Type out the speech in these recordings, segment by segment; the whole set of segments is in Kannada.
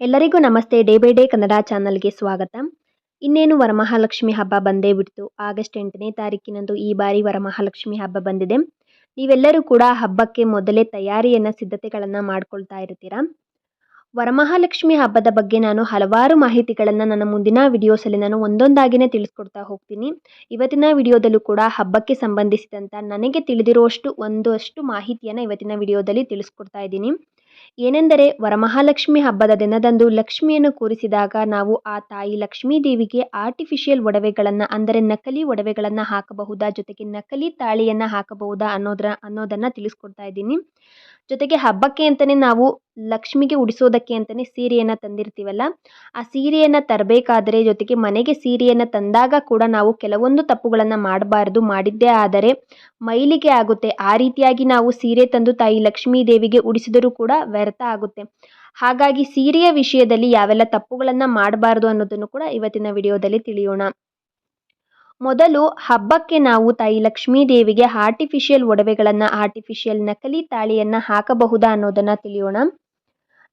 ಎಲ್ಲರಿಗೂ ನಮಸ್ತೆ. ಡೇ ಬೈ ಡೇ ಕನ್ನಡ ಚಾನಲ್ಗೆ ಸ್ವಾಗತ. ಇನ್ನೇನು ವರಮಹಾಲಕ್ಷ್ಮಿ ಹಬ್ಬ ಬಂದೇ ಬಿಡ್ತು. ಆಗಸ್ಟ್ ಎಂಟನೇ ತಾರೀಕಿನಂದು ಈ ಬಾರಿ ವರಮಹಾಲಕ್ಷ್ಮಿ ಹಬ್ಬ ಬಂದಿದೆ. ನೀವೆಲ್ಲರೂ ಕೂಡ ಹಬ್ಬಕ್ಕೆ ಮೊದಲೇ ತಯಾರಿಯನ್ನು, ಸಿದ್ಧತೆಗಳನ್ನು ಮಾಡ್ಕೊಳ್ತಾ ಇರ್ತೀರಾ? ವರಮಹಾಲಕ್ಷ್ಮಿ ಹಬ್ಬದ ಬಗ್ಗೆ ನಾನು ಹಲವಾರು ಮಾಹಿತಿಗಳನ್ನು ನನ್ನ ಮುಂದಿನ ವಿಡಿಯೋಸಲ್ಲಿ ನಾನು ಒಂದೊಂದಾಗಿನೇ ತಿಳಿಸ್ಕೊಡ್ತಾ ಹೋಗ್ತೀನಿ. ಇವತ್ತಿನ ವಿಡಿಯೋದಲ್ಲೂ ಕೂಡ ಹಬ್ಬಕ್ಕೆ ಸಂಬಂಧಿಸಿದಂಥ ನನಗೆ ತಿಳಿದಿರುವಷ್ಟು ಒಂದಷ್ಟು ಮಾಹಿತಿಯನ್ನು ಇವತ್ತಿನ ವಿಡಿಯೋದಲ್ಲಿ ತಿಳಿಸ್ಕೊಡ್ತಾ ಇದ್ದೀನಿ. ಏನೆಂದರೆ ವರಮಹಾಲಕ್ಷ್ಮಿ ಹಬ್ಬದ ದಿನದಂದು ಲಕ್ಷ್ಮಿಯನ್ನು ಕೂರಿಸಿದಾಗ ನಾವು ಆ ತಾಯಿ ಲಕ್ಷ್ಮೀ ದೇವಿಗೆ ಆರ್ಟಿಫಿಷಿಯಲ್ ಒಡವೆಗಳನ್ನು, ಅಂದರೆ ನಕಲಿ ಒಡವೆಗಳನ್ನು ಹಾಕಬಹುದಾ, ಜೊತೆಗೆ ನಕಲಿ ತಾಳಿಯನ್ನು ಹಾಕಬಹುದಾ ಅನ್ನೋದ್ರ, ಅನ್ನೋದನ್ನು ತಿಳಿಸ್ಕೊಡ್ತಾ ಇದ್ದೀನಿ. ಜೊತೆಗೆ ಹಬ್ಬಕ್ಕೆ ಅಂತಲೇ ನಾವು ಲಕ್ಷ್ಮಿಗೆ ಉಡಿಸೋದಕ್ಕೆ ಅಂತಲೇ ಸೀರೆಯನ್ನು ತಂದಿರ್ತೀವಲ್ಲ, ಆ ಸೀರೆಯನ್ನು ತರಬೇಕಾದರೆ ಜೊತೆಗೆ ಮನೆಗೆ ಸೀರೆಯನ್ನು ತಂದಾಗ ಕೂಡ ನಾವು ಕೆಲವೊಂದು ತಪ್ಪುಗಳನ್ನು ಮಾಡಬಾರ್ದು. ಮಾಡಿದ್ದೇ ಆದರೆ ಮೈಲಿಗೆ ಆಗುತ್ತೆ. ಆ ರೀತಿಯಾಗಿ ನಾವು ಸೀರೆ ತಂದು ತಾಯಿ ಲಕ್ಷ್ಮೀ ದೇವಿಗೆ ಉಡಿಸಿದರೂ ಕೂಡ ವ್ಯರ್ಥ ಆಗುತ್ತೆ. ಹಾಗಾಗಿ ಸೀರೆಯ ವಿಷಯದಲ್ಲಿ ಯಾವೆಲ್ಲ ತಪ್ಪುಗಳನ್ನು ಮಾಡಬಾರ್ದು ಅನ್ನೋದನ್ನು ಕೂಡ ಇವತ್ತಿನ ವಿಡಿಯೋದಲ್ಲಿ ತಿಳಿಯೋಣ. ಮೊದಲು ಹಬ್ಬಕ್ಕೆ ನಾವು ತಾಯಿ ಲಕ್ಷ್ಮೀ ದೇವಿಗೆ ಆರ್ಟಿಫಿಷಿಯಲ್ ಒಡವೆಗಳನ್ನು ಆರ್ಟಿಫಿಷಿಯಲ್ ನಕಲಿ ತಾಳಿಯನ್ನು ಹಾಕಬಹುದಾ ಅನ್ನೋದನ್ನು ತಿಳಿಯೋಣ.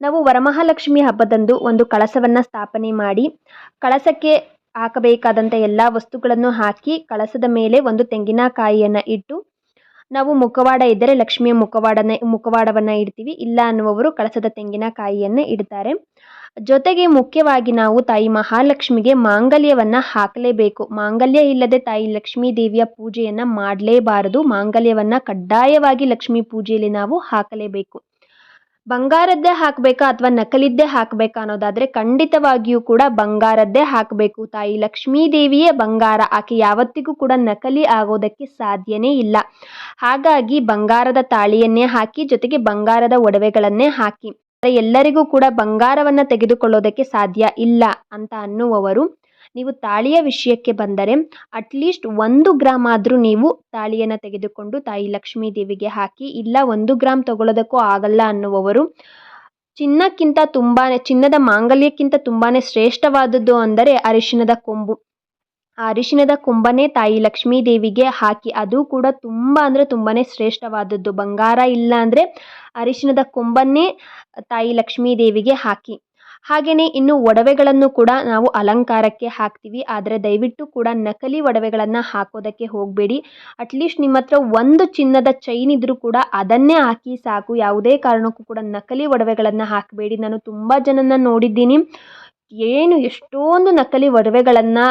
ನಾವು ವರಮಹಾಲಕ್ಷ್ಮಿ ಹಬ್ಬದಂದು ಒಂದು ಕಳಸವನ್ನು ಸ್ಥಾಪನೆ ಮಾಡಿ, ಕಳಸಕ್ಕೆ ಹಾಕಬೇಕಾದಂಥ ಎಲ್ಲ ವಸ್ತುಗಳನ್ನು ಹಾಕಿ, ಕಳಸದ ಮೇಲೆ ಒಂದು ತೆಂಗಿನಕಾಯಿಯನ್ನು ಇಟ್ಟು, ನಾವು ಮುಖವಾಡ ಇದ್ದರೆ ಲಕ್ಷ್ಮಿಯ ಮುಖವಾಡನ, ಮುಖವಾಡವನ್ನು ಇಡ್ತೀವಿ, ಇಲ್ಲ ಅನ್ನುವವರು ಕಳಸದ ತೆಂಗಿನಕಾಯಿಯನ್ನು ಇಡ್ತಾರೆ. ಜೊತೆಗೆ ಮುಖ್ಯವಾಗಿ ನಾವು ತಾಯಿ ಮಹಾಲಕ್ಷ್ಮಿಗೆ ಮಾಂಗಲ್ಯವನ್ನು ಹಾಕಲೇಬೇಕು. ಮಾಂಗಲ್ಯ ಇಲ್ಲದೆ ತಾಯಿ ಲಕ್ಷ್ಮೀ ದೇವಿಯ ಪೂಜೆಯನ್ನು ಮಾಡಲೇಬಾರದು. ಮಾಂಗಲ್ಯವನ್ನು ಕಡ್ಡಾಯವಾಗಿ ಲಕ್ಷ್ಮೀ ಪೂಜೆಯಲ್ಲಿ ನಾವು ಹಾಕಲೇಬೇಕು. ಬಂಗಾರದ್ದೇ ಹಾಕಬೇಕಾ ಅಥವಾ ನಕಲಿದ್ದೇ ಹಾಕಬೇಕಾ ಅನ್ನೋದಾದರೆ ಖಂಡಿತವಾಗಿಯೂ ಕೂಡ ಬಂಗಾರದ್ದೇ ಹಾಕಬೇಕು. ತಾಯಿ ಲಕ್ಷ್ಮೀ ದೇವಿಯೇ ಬಂಗಾರ. ಆಕೆ ಯಾವತ್ತಿಗೂ ಕೂಡ ನಕಲಿ ಆಗೋದಕ್ಕೆ ಸಾಧ್ಯನೇ ಇಲ್ಲ. ಹಾಗಾಗಿ ಬಂಗಾರದ ತಾಳಿಯನ್ನೇ ಹಾಕಿ ಜೊತೆಗೆ ಬಂಗಾರದ ಒಡವೆಗಳನ್ನೇ ಹಾಕಿ. ಎಲ್ಲರಿಗೂ ಕೂಡ ಬಂಗಾರವನ್ನು ತೆಗೆದುಕೊಳ್ಳೋದಕ್ಕೆ ಸಾಧ್ಯ ಇಲ್ಲ ಅಂತ ಅನ್ನುವವರು, ನೀವು ತಾಳಿಯ ವಿಷಯಕ್ಕೆ ಬಂದರೆ ಅಟ್ಲೀಸ್ಟ್ ಒಂದು ಗ್ರಾಮ್ ಆದರೂ ನೀವು ತಾಳಿಯನ್ನು ತೆಗೆದುಕೊಂಡು ತಾಯಿ ಲಕ್ಷ್ಮೀ ದೇವಿಗೆ ಹಾಕಿ, ಇಲ್ಲ ಒಂದು ಗ್ರಾಮ್ ತಗೊಳ್ಳೋದಕ್ಕೂ ಆಗಲ್ಲ ಅನ್ನುವವರು, ಚಿನ್ನಕ್ಕಿಂತ ತುಂಬಾ ಚಿನ್ನದ ಮಾಂಗಲ್ಯಕ್ಕಿಂತ ತುಂಬಾ ಶ್ರೇಷ್ಠವಾದದ್ದು ಅಂದರೆ ಅರಿಶಿಣದ ಕೊಂಬು. ಆ ಅರಿಶಿಣದ ತಾಯಿ ಲಕ್ಷ್ಮೀ ದೇವಿಗೆ ಹಾಕಿ, ಅದು ಕೂಡ ತುಂಬ ಅಂದರೆ ತುಂಬಾ ಶ್ರೇಷ್ಠವಾದದ್ದು. ಬಂಗಾರ ಇಲ್ಲ ಅಂದರೆ ಅರಿಶಿಣದ ಕೊಂಬನ್ನೇ ತಾಯಿ ಲಕ್ಷ್ಮೀ ದೇವಿಗೆ ಹಾಕಿ. ಹಾಗೆಯೇ ಇನ್ನು ಒಡವೆಗಳನ್ನು ಕೂಡ ನಾವು ಅಲಂಕಾರಕ್ಕೆ ಹಾಕ್ತೀವಿ. ಆದರೆ ದಯವಿಟ್ಟು ಕೂಡ ನಕಲಿ ಒಡವೆಗಳನ್ನು ಹಾಕೋದಕ್ಕೆ ಹೋಗಬೇಡಿ. ಅಟ್ಲೀಸ್ಟ್ ನಿಮ್ಮ ಹತ್ರ ಒಂದು ಚಿನ್ನದ ಚೈನ್ ಇದ್ದರೂ ಕೂಡ ಅದನ್ನೇ ಹಾಕಿ ಸಾಕು. ಯಾವುದೇ ಕಾರಣಕ್ಕೂ ಕೂಡ ನಕಲಿ ಒಡವೆಗಳನ್ನು ಹಾಕಬೇಡಿ. ನಾನು ತುಂಬ ಜನನ ನೋಡಿದ್ದೀನಿ. ಏನು ಎಷ್ಟೊಂದು ನಕಲಿ ಒಡವೆಗಳನ್ನು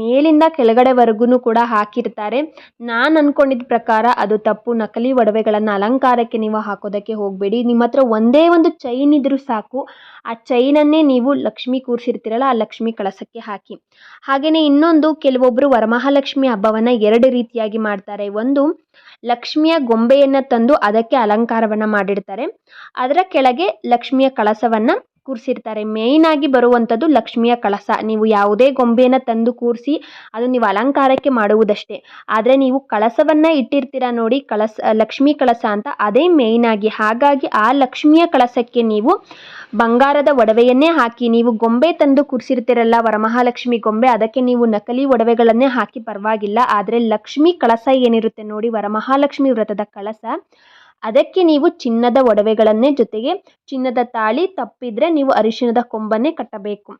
ಮೇಲಿಂದ ಕೆಳಗಡೆವರೆಗೂ ಕೂಡ ಹಾಕಿರ್ತಾರೆ. ನಾನು ಅನ್ಕೊಂಡಿದ್ದ ಪ್ರಕಾರ ಅದು ತಪ್ಪು. ನಕಲಿ ಒಡವೆಗಳನ್ನು ಅಲಂಕಾರಕ್ಕೆ ನೀವು ಹಾಕೋದಕ್ಕೆ ಹೋಗಬೇಡಿ. ನಿಮ್ಮ ಹತ್ರ ಒಂದೇ ಒಂದು ಚೈನ್ ಇದ್ದರೂ ಸಾಕು. ಆ ಚೈನನ್ನೇ ನೀವು ಲಕ್ಷ್ಮಿ ಕೂರಿಸಿರ್ತೀರಲ್ಲ, ಆ ಲಕ್ಷ್ಮಿ ಕಳಸಕ್ಕೆ ಹಾಕಿ. ಹಾಗೆಯೇ ಇನ್ನೊಂದು ಕೆಲವೊಬ್ಬರು ವರಮಹಾಲಕ್ಷ್ಮಿ ಹಬ್ಬವನ್ನು ಎರಡು ರೀತಿಯಾಗಿ ಮಾಡ್ತಾರೆ. ಒಂದು, ಲಕ್ಷ್ಮಿಯ ಗೊಂಬೆಯನ್ನು ತಂದು ಅದಕ್ಕೆ ಅಲಂಕಾರವನ್ನು ಮಾಡಿರ್ತಾರೆ ಅದರ ಕೆಳಗೆ ಲಕ್ಷ್ಮಿಯ ಕಳಸವನ್ನು ಕೂರಿಸಿರ್ತಾರೆ. ಆಗಿ ಬರುವಂಥದ್ದು ಲಕ್ಷ್ಮಿಯ ಕಳಸ. ನೀವು ಯಾವುದೇ ಗೊಂಬೆನ ತಂದು ಕೂರಿಸಿ, ಅದು ನೀವು ಅಲಂಕಾರಕ್ಕೆ ಮಾಡುವುದಷ್ಟೇ. ಆದರೆ ನೀವು ಕಳಸವನ್ನು ಇಟ್ಟಿರ್ತೀರ ನೋಡಿ, ಕಳಸ, ಲಕ್ಷ್ಮೀ ಕಳಸ ಅಂತ ಅದೇ ಆಗಿ. ಹಾಗಾಗಿ ಆ ಲಕ್ಷ್ಮಿಯ ಕಳಸಕ್ಕೆ ನೀವು ಬಂಗಾರದ ಒಡವೆಯನ್ನೇ ಹಾಕಿ, ನೀವು ಗೊಂಬೆ ತಂದು ಕೂರಿಸಿರ್ತೀರಲ್ಲ ವರಮಹಾಲಕ್ಷ್ಮಿ ಗೊಂಬೆ, ಅದಕ್ಕೆ ನೀವು ನಕಲಿ ಒಡವೆಗಳನ್ನೇ ಹಾಕಿ ಪರವಾಗಿಲ್ಲ. ಆದರೆ ಲಕ್ಷ್ಮಿ ಕಳಸ ಏನಿರುತ್ತೆ ನೋಡಿ, ವರಮಹಾಲಕ್ಷ್ಮಿ ವ್ರತದ ಕಳಸ. ಅದಕ್ಕೆ ನೀವು ಚಿನ್ನದ ಒಡವೆಗಳನ್ನೇ ಜೊತೆಗೆ ಚಿನ್ನದ ತಾಳಿ ತಪ್ಪಿದ್ರೆ ನೀವು ಅರಿಶಿಣದ ಕೊಂಬನ್ನೇ ಕಟ್ಟಬೇಕು.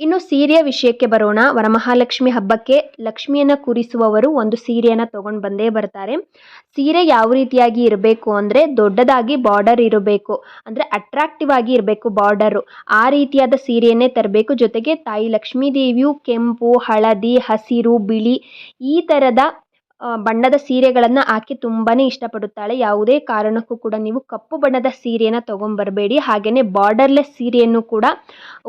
ಇನ್ನು ಸೀರೆಯ ವಿಷಯಕ್ಕೆ ಬರೋಣ. ವರಮಹಾಲಕ್ಷ್ಮಿ ಹಬ್ಬಕ್ಕೆ ಲಕ್ಷ್ಮಿಯನ್ನು ಕೂರಿಸುವವರು ಒಂದು ಸೀರೆಯನ್ನು ತಗೊಂಡು ಬಂದೇ ಬರ್ತಾರೆ. ಸೀರೆ ಯಾವ ರೀತಿಯಾಗಿ ಇರಬೇಕು ಅಂದರೆ ದೊಡ್ಡದಾಗಿ ಬಾರ್ಡರ್ ಇರಬೇಕು. ಅಂದರೆ ಅಟ್ರಾಕ್ಟಿವ್ ಆಗಿ ಇರಬೇಕು ಬಾರ್ಡರು. ಆ ರೀತಿಯಾದ ಸೀರೆಯನ್ನೇ ತರಬೇಕು. ಜೊತೆಗೆ ತಾಯಿ ಲಕ್ಷ್ಮೀ ದೇವಿಯು ಕೆಂಪು, ಹಳದಿ, ಹಸಿರು, ಬಿಳಿ ಈ ಥರದ ಬಣ್ಣದ ಸೀರೆಗಳನ್ನು ಆಕೆ ತುಂಬಾ ಇಷ್ಟಪಡುತ್ತಾಳೆ. ಯಾವುದೇ ಕಾರಣಕ್ಕೂ ಕೂಡ ನೀವು ಕಪ್ಪು ಬಣ್ಣದ ಸೀರೆಯನ್ನು ತೊಗೊಂಬರಬೇಡಿ ಹಾಗೆಯೇ ಬಾರ್ಡರ್ಲೆಸ್ ಸೀರೆಯನ್ನು ಕೂಡ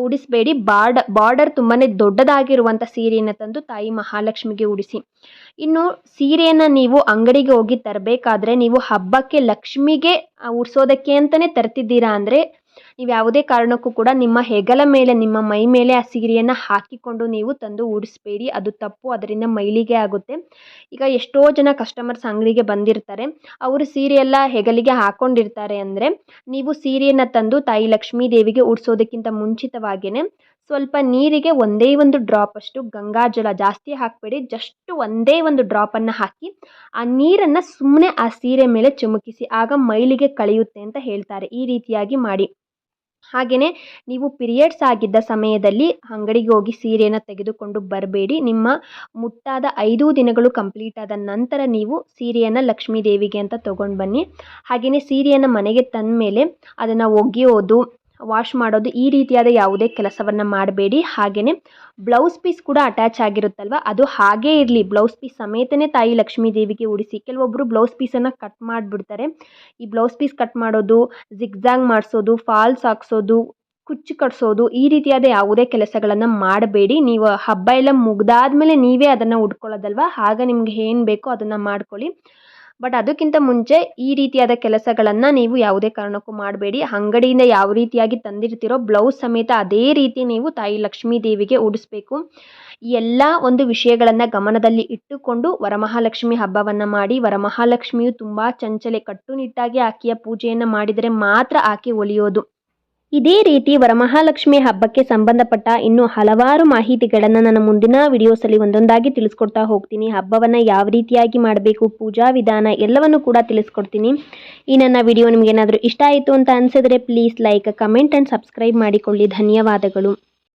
ಉಡಿಸಬೇಡಿ. ಬಾರ್ಡ್, ಬಾರ್ಡರ್ ತುಂಬಾ ದೊಡ್ಡದಾಗಿರುವಂಥ ಸೀರೆಯನ್ನು ತಂದು ತಾಯಿ ಮಹಾಲಕ್ಷ್ಮಿಗೆ ಉಡಿಸಿ. ಇನ್ನು ಸೀರೆಯನ್ನು ನೀವು ಅಂಗಡಿಗೆ ಹೋಗಿ ತರಬೇಕಾದ್ರೆ ನೀವು ಹಬ್ಬಕ್ಕೆ ಲಕ್ಷ್ಮಿಗೆ ಉಡಿಸೋದಕ್ಕೆ ಅಂತಲೇ ತರ್ತಿದ್ದೀರಾ ಅಂದರೆ ನೀವು ಯಾವುದೇ ಕಾರಣಕ್ಕೂ ಕೂಡ ನಿಮ್ಮ ಹೆಗಲ ಮೇಲೆ, ನಿಮ್ಮ ಮೈ ಮೇಲೆ ಆ ಸೀರೆಯನ್ನು ಹಾಕಿಕೊಂಡು ನೀವು ತಂದು ಉಡಿಸ್ಬೇಡಿ ಅದು ತಪ್ಪು, ಅದರಿಂದ ಮೈಲಿಗೆ ಆಗುತ್ತೆ. ಈಗ ಎಷ್ಟೋ ಜನ ಕಸ್ಟಮರ್ಸ್ ಅಂಗಡಿಗೆ ಬಂದಿರ್ತಾರೆ. ಅವರು ಸೀರೆ ಹೆಗಲಿಗೆ ಹಾಕೊಂಡಿರ್ತಾರೆ ಅಂದರೆ ನೀವು ಸೀರೆಯನ್ನು ತಂದು ತಾಯಿ ಲಕ್ಷ್ಮೀ ದೇವಿಗೆ ಉಡಿಸೋದಕ್ಕಿಂತ ಮುಂಚಿತವಾಗಿಯೇ ಸ್ವಲ್ಪ ನೀರಿಗೆ ಒಂದೇ ಒಂದು ಡ್ರಾಪ್ ಡ್ರಾಪಷ್ಟು ಗಂಗಾಜಲ ಜಾಸ್ತಿ ಹಾಕಬೇಡಿ. ಜಸ್ಟ್ ಒಂದೇ ಒಂದು ಡ್ರಾಪನ್ನು ಹಾಕಿ ಆ ನೀರನ್ನು ಸುಮ್ಮನೆ ಆ ಸೀರೆ ಮೇಲೆ ಚುಮುಕಿಸಿ ಆಗ ಮೈಲಿಗೆ ಕಳೆಯುತ್ತೆ ಅಂತ ಹೇಳ್ತಾರೆ. ಈ ರೀತಿಯಾಗಿ ಮಾಡಿ. ಹಾಗೆಯೇ ನೀವು ಪಿರಿಯಡ್ಸ್ ಆಗಿದ್ದ ಸಮಯದಲ್ಲಿ ಅಂಗಡಿಗೆ ಹೋಗಿ ಸೀರೆಯನ್ನು ತೆಗೆದುಕೊಂಡು ಬರಬೇಡಿ. ನಿಮ್ಮ ಮುಟ್ಟಾದ ಐದು ದಿನಗಳು ಕಂಪ್ಲೀಟ್ ಆದ ನಂತರ ನೀವು ಸೀರೆಯನ್ನು ಲಕ್ಷ್ಮೀ ದೇವಿಗೆ ಅಂತ ತೊಗೊಂಡು ಬನ್ನಿ. ಹಾಗೆಯೇ ಸೀರೆಯನ್ನು ಮನೆಗೆ ತಂದ ಮೇಲೆ ಅದನ್ನು ಒಗೆಯೋದು ವಾಶ್ ಮಾಡೋದು ಈ ರೀತಿಯಾದ ಯಾವುದೇ ಕೆಲಸವನ್ನು ಮಾಡಬೇಡಿ. ಹಾಗೆಯೇ ಬ್ಲೌಸ್ ಪೀಸ್ ಕೂಡ ಅಟ್ಯಾಚ್ ಆಗಿರುತ್ತಲ್ವ? ಅದು ಹಾಗೇ ಇರಲಿ. ಬ್ಲೌಸ್ ಪೀಸ್ ಸಮೇತನೇ ತಾಯಿ ಲಕ್ಷ್ಮೀ ದೇವಿಗೆ ಉಡಿಸಿ ಕೆಲವೊಬ್ಬರು ಬ್ಲೌಸ್ ಪೀಸನ್ನು ಕಟ್ ಮಾಡಿಬಿಡ್ತಾರೆ. ಈ ಬ್ಲೌಸ್ ಪೀಸ್ ಕಟ್ ಮಾಡೋದು ಜಿಗ್ಜಾಗ್ ಮಾಡಿಸೋದು ಫಾಲ್ಸ್ ಹಾಕ್ಸೋದು, ಕುಚ್ಚು ಕಟ್ಸೋದು ಈ ರೀತಿಯಾದ ಯಾವುದೇ ಕೆಲಸಗಳನ್ನು ಮಾಡಬೇಡಿ. ನೀವು ಹಬ್ಬ ಎಲ್ಲ ಮುಗ್ದಾದ್ಮೇಲೆ ನೀವೇ ಅದನ್ನು ಉಟ್ಕೊಳ್ಳೋದಲ್ವ? ಆಗ ನಿಮ್ಗೆ ಏನು ಬೇಕೋ ಅದನ್ನು ಮಾಡ್ಕೊಳ್ಳಿ. ಬಟ್ ಅದಕ್ಕಿಂತ ಮುಂಚೆ ಈ ರೀತಿಯಾದ ಕೆಲಸಗಳನ್ನು ನೀವು ಯಾವುದೇ ಕಾರಣಕ್ಕೂ ಮಾಡಬೇಡಿ. ಅಂಗಡಿಯಿಂದ ಯಾವ ರೀತಿಯಾಗಿ ತಂದಿರ್ತೀರೋ ಬ್ಲೌಸ್ ಸಮೇತ ಅದೇ ರೀತಿ ನೀವು ತಾಯಿ ಲಕ್ಷ್ಮೀ ದೇವಿಗೆ ಉಡಿಸ್ಬೇಕು. ಎಲ್ಲ ಒಂದು ವಿಷಯಗಳನ್ನು ಗಮನದಲ್ಲಿ ಇಟ್ಟುಕೊಂಡು ವರಮಹಾಲಕ್ಷ್ಮಿ ಹಬ್ಬವನ್ನು ಮಾಡಿ, ವರಮಹಾಲಕ್ಷ್ಮಿಯು ತುಂಬ ಚಂಚಲೆ ಕಟ್ಟುನಿಟ್ಟಾಗಿ ಆಕೆಯ ಪೂಜೆಯನ್ನು ಮಾಡಿದರೆ ಮಾತ್ರ ಆಕೆ ಒಲಿಯೋದು. ಇದೇ ರೀತಿ ವರಮಹಾಲಕ್ಷ್ಮಿ ಹಬ್ಬಕ್ಕೆ ಸಂಬಂಧಪಟ್ಟ ಇನ್ನೂ ಹಲವಾರು ಮಾಹಿತಿಗಳನ್ನು ನಾನು ಮುಂದಿನ ವಿಡಿಯೋಸಲ್ಲಿ ಒಂದೊಂದಾಗಿ ತಿಳಿಸ್ಕೊಡ್ತಾ ಹೋಗ್ತೀನಿ. ಹಬ್ಬವನ್ನು ಯಾವ ರೀತಿಯಾಗಿ ಮಾಡಬೇಕು, ಪೂಜಾ ವಿಧಾನ ಎಲ್ಲವನ್ನು ಕೂಡ ತಿಳಿಸ್ಕೊಡ್ತೀನಿ. ಈ ನನ್ನ ವಿಡಿಯೋ ನಿಮಗೇನಾದರೂ ಇಷ್ಟ ಆಯಿತು ಅಂತ ಅನಿಸಿದ್ರೆ please like comment and subscribe ಮಾಡಿಕೊಳ್ಳಿ. ಧನ್ಯವಾದಗಳು.